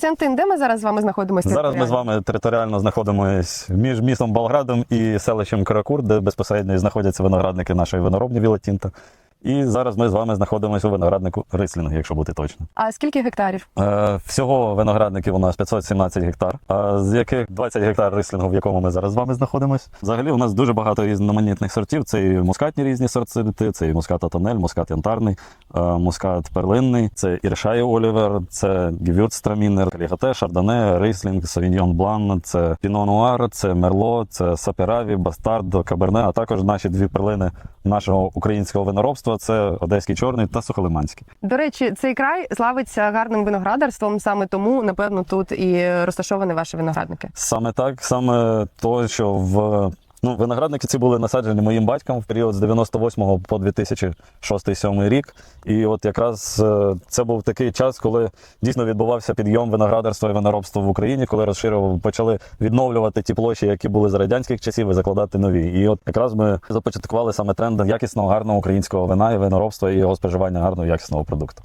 Костянтин, де ми зараз з вами знаходимося? Зараз ми з вами територіально знаходимося між містом Болградом і селищем Каракур, де безпосередньо знаходяться виноградники нашої виноробні Вілотінта. І зараз ми з вами знаходимося у винограднику Рислінг, якщо бути точно. А скільки гектарів? Е, всього виноградників у нас 517 гектар, а з яких 20 гектар рислінгу, в якому ми зараз з вами знаходимося. Взагалі у нас дуже багато різноманітних сортів. Це і мускатні різні сорти, це і мускат Атонель, мускат янтарний, е, мускат перлинний, це іршай Олівер, це Гівюртстрамінер, Калігате, Шардоне, Рислінг, Савіньйон Блан, це Піно Нуар, це Мерло, це Сапераві, Бастард, Каберне, а також наші дві перлини нашого українського виноробства це Одеський чорний та Сухолиманський. До речі, цей край славиться гарним виноградарством. Саме тому, напевно, тут і розташовані ваші виноградники. Саме так, саме то, що в ну, виноградники ці були насаджені моїм батьком в період з 98 по 2006-2007 рік. І от якраз е, це був такий час, коли дійсно відбувався підйом виноградарства і виноробства в Україні, коли розширював, почали відновлювати ті площі, які були з радянських часів, і закладати нові. І от якраз ми започаткували саме тренд якісного гарного українського вина і виноробства і його споживання гарного якісного продукту.